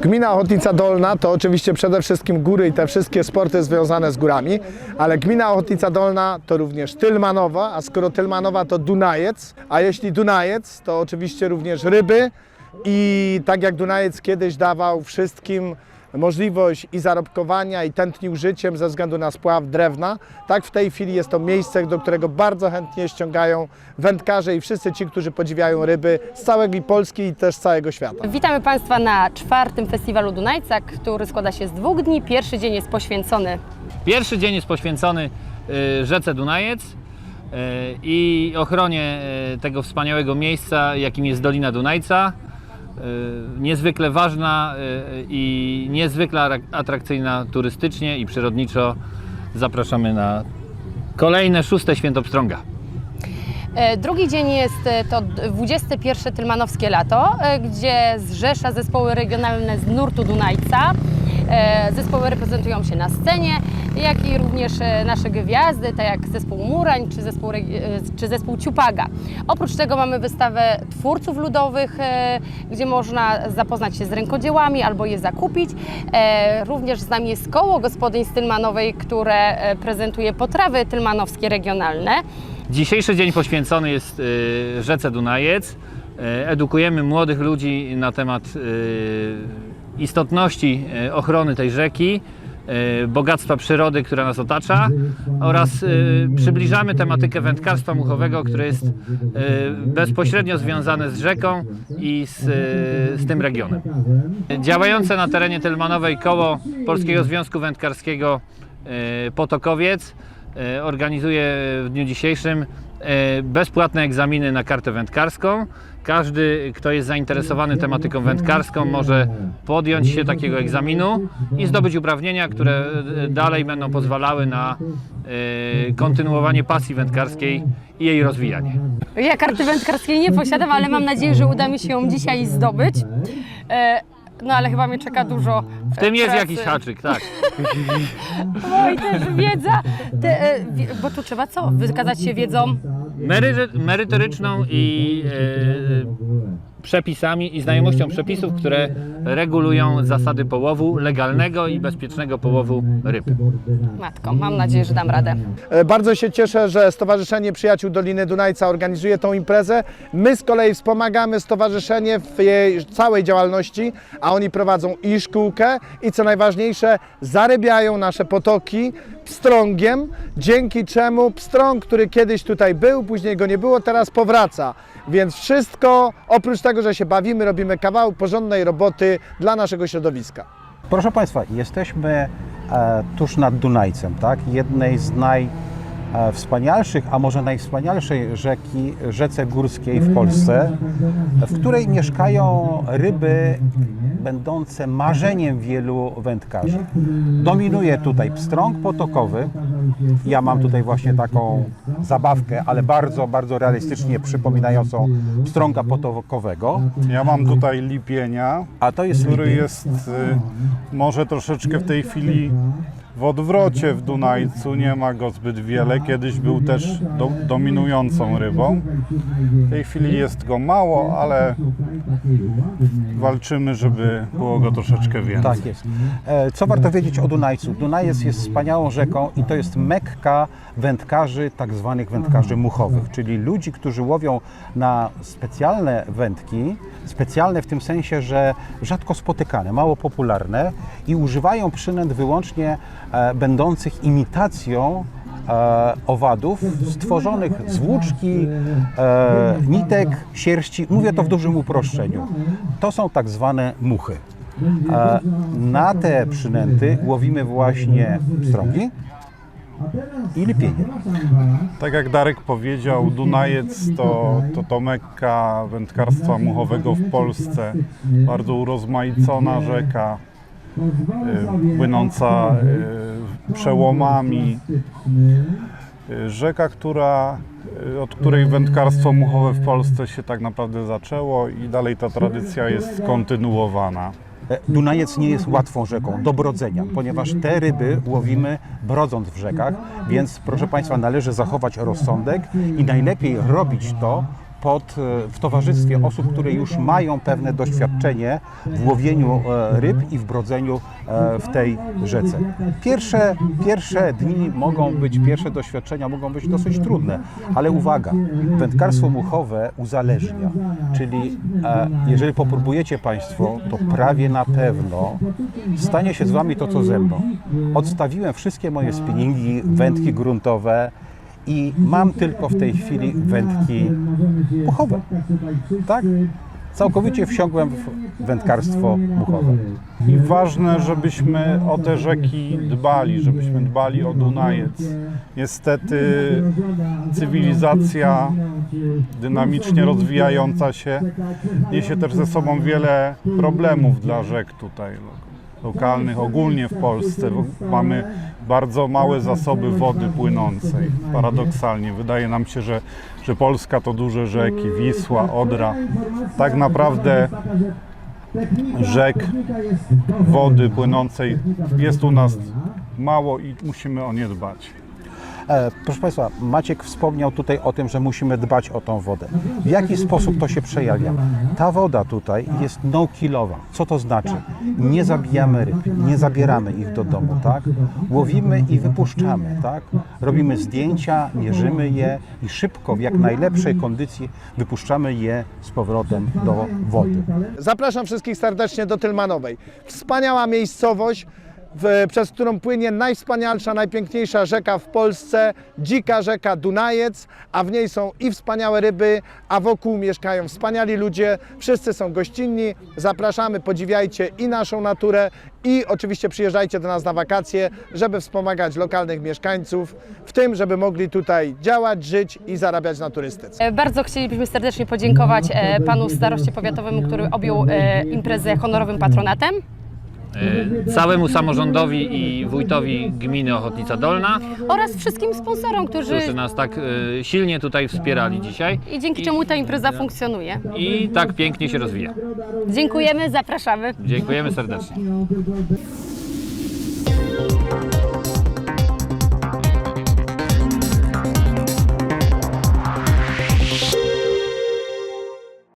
Gmina Ochotnica Dolna to oczywiście przede wszystkim góry i te wszystkie sporty związane z górami, ale gmina Ochotnica Dolna to również Tylmanowa, a skoro Tylmanowa to Dunajec, a jeśli Dunajec to oczywiście również ryby. I tak jak Dunajec kiedyś dawał wszystkim możliwość i zarobkowania i tętnił życiem ze względu na spław drewna, tak w tej chwili jest to miejsce, do którego bardzo chętnie ściągają wędkarze i wszyscy ci, którzy podziwiają ryby z całej Polski i też z całego świata. Witamy Państwa na czwartym festiwalu Dunajca, który składa się z dwóch dni. Pierwszy dzień jest poświęcony Pierwszy dzień jest poświęcony y, rzece Dunajec y, i ochronie y, tego wspaniałego miejsca, jakim jest Dolina Dunajca. Y, Niezwykle ważna y, i niezwykle atrakcyjna turystycznie i przyrodniczo. Zapraszamy na kolejne szóste święto Pstrąga. E, Drugi dzień jest e, to 21 Tylmanowskie Lato, e, gdzie zrzesza zespoły regionalne z nurtu Dunajca. E, Zespoły reprezentują się na scenie, jak i również e, nasze gwiazdy, tak jak zespół Murań czy zespół, e, czy zespół Ciupaga. Oprócz tego mamy wystawę twórców ludowych, gdzie można zapoznać się z rękodziełami albo je zakupić. Również z nami jest koło gospodyń z Tylmanowej, które prezentuje potrawy tylmanowskie regionalne. Dzisiejszy dzień poświęcony jest rzece Dunajec. Edukujemy młodych ludzi na temat istotności y, ochrony tej rzeki, y, bogactwa przyrody, która nas otacza oraz y, przybliżamy tematykę wędkarstwa muchowego, które jest bezpośrednio związane z rzeką i z, z tym regionem. Działające na terenie Tylmanowej koło Polskiego Związku Wędkarskiego Potokowiec e, organizuje w dniu dzisiejszym e, bezpłatne egzaminy na kartę wędkarską. Każdy, kto jest zainteresowany tematyką wędkarską, może podjąć się takiego egzaminu i zdobyć uprawnienia, które e, dalej będą pozwalały na e, kontynuowanie pasji wędkarskiej i jej rozwijanie. Ja karty wędkarskiej nie posiadam, ale mam nadzieję, że uda mi się ją dzisiaj zdobyć. E, No ale chyba mnie czeka dużo. W tym jest pracy. jakiś haczyk, tak. No i też wiedza, te, e, wi- bo tu trzeba co? Wykazać się wiedzą. Mery, merytoryczną i e, przepisami i znajomością przepisów, które regulują zasady połowu, legalnego i bezpiecznego połowu ryb. Matko, mam nadzieję, że dam radę. E, Bardzo się cieszę, że Stowarzyszenie Przyjaciół Doliny Dunajca organizuje tą imprezę. My z kolei wspomagamy stowarzyszenie w jej całej działalności, a oni prowadzą i szkółkę i co najważniejsze zarybiają nasze potoki pstrągiem, dzięki czemu pstrąg, który kiedyś tutaj był, później go nie było, teraz powraca. Więc wszystko, oprócz tego, że się bawimy, robimy kawał porządnej roboty dla naszego środowiska. Proszę Państwa, jesteśmy e, tuż nad Dunajcem, tak? jednej z najwspanialszych, a może najwspanialszej rzeki, rzece górskiej w Polsce, w której mieszkają ryby będące marzeniem wielu wędkarzy. Dominuje tutaj pstrąg potokowy. Ja mam tutaj właśnie taką zabawkę, ale bardzo, bardzo realistycznie przypominającą pstrąga potokowego. Ja mam tutaj lipienia, A to jest który lipień. jest y, może troszeczkę w tej chwili w odwrocie w Dunajcu. Nie ma go zbyt wiele. Kiedyś był też do, dominującą rybą. W tej chwili jest go mało, ale walczymy, żeby było go troszeczkę więcej. Tak jest. E, Co warto wiedzieć o Dunajcu? Dunajec jest wspaniałą rzeką i to jest mekka wędkarzy, tak zwanych wędkarzy muchowych, czyli ludzi, którzy łowią na specjalne wędki, specjalne w tym sensie, że rzadko spotykane, mało popularne i używają przynęt wyłącznie będących imitacją e, owadów stworzonych z włóczki, e, nitek, sierści. Mówię to w dużym uproszczeniu. To są tak zwane muchy. E, Na te przynęty łowimy właśnie pstrągi i lipienie. Tak jak Darek powiedział, Dunajec to, to, to mekka wędkarstwa muchowego w Polsce. Bardzo urozmaicona rzeka, płynąca y, przełomami. Y, Rzeka, która, od której wędkarstwo muchowe w Polsce się tak naprawdę zaczęło i dalej ta tradycja jest kontynuowana. E, Dunajec nie jest łatwą rzeką do brodzenia, ponieważ te ryby łowimy brodząc w rzekach, więc proszę Państwa, należy zachować rozsądek i najlepiej robić to pod, e, w towarzystwie osób, które już mają pewne doświadczenie w łowieniu e, ryb i w brodzeniu e, w tej rzece. Pierwsze, pierwsze dni mogą być, pierwsze doświadczenia mogą być dosyć trudne, ale uwaga, wędkarstwo muchowe uzależnia, czyli jeżeli popróbujecie Państwo, to prawie na pewno stanie się z Wami to, co ze mną. Odstawiłem wszystkie moje spinningi, wędki gruntowe i mam tylko w tej chwili wędki muchowe. Tak? Całkowicie wsiągłem w wędkarstwo muchowe. I ważne, żebyśmy o te rzeki dbali, żebyśmy dbali o Dunajec. Niestety cywilizacja dynamicznie rozwijająca się niesie też ze sobą wiele problemów dla rzek tutaj lokalnych, ogólnie w Polsce. Mamy bardzo małe zasoby wody płynącej. Paradoksalnie wydaje nam się, że, że Polska to duże rzeki, Wisła, Odra. Tak naprawdę rzek, wody płynącej jest u nas mało i musimy o nie dbać. E, proszę Państwa, Maciek wspomniał tutaj o tym, że musimy dbać o tą wodę. W jaki sposób to się przejawia? Ta woda tutaj jest no-killowa. Co to znaczy? Nie zabijamy ryb, nie zabieramy ich do domu, tak? Łowimy i wypuszczamy, tak? Robimy zdjęcia, mierzymy je i szybko, w jak najlepszej kondycji wypuszczamy je z powrotem do wody. Zapraszam wszystkich serdecznie do Tylmanowej. Wspaniała miejscowość, w, przez którą płynie najwspanialsza, najpiękniejsza rzeka w Polsce, dzika rzeka Dunajec, a w niej są i wspaniałe ryby, a wokół mieszkają wspaniali ludzie. Wszyscy są gościnni. Zapraszamy, podziwiajcie i naszą naturę, i oczywiście przyjeżdżajcie do nas na wakacje, żeby wspomagać lokalnych mieszkańców, w tym, żeby mogli tutaj działać, żyć i zarabiać na turystyce. E, Bardzo chcielibyśmy serdecznie podziękować e, panu staroście powiatowemu, który objął e, imprezę honorowym patronatem. E, Całemu samorządowi i wójtowi gminy Ochotnica Dolna, oraz wszystkim sponsorom, którzy którzy nas tak e, silnie tutaj wspierali dzisiaj i dzięki czemu ta impreza funkcjonuje. i tak pięknie się rozwija. Dziękujemy, zapraszamy. Dziękujemy serdecznie.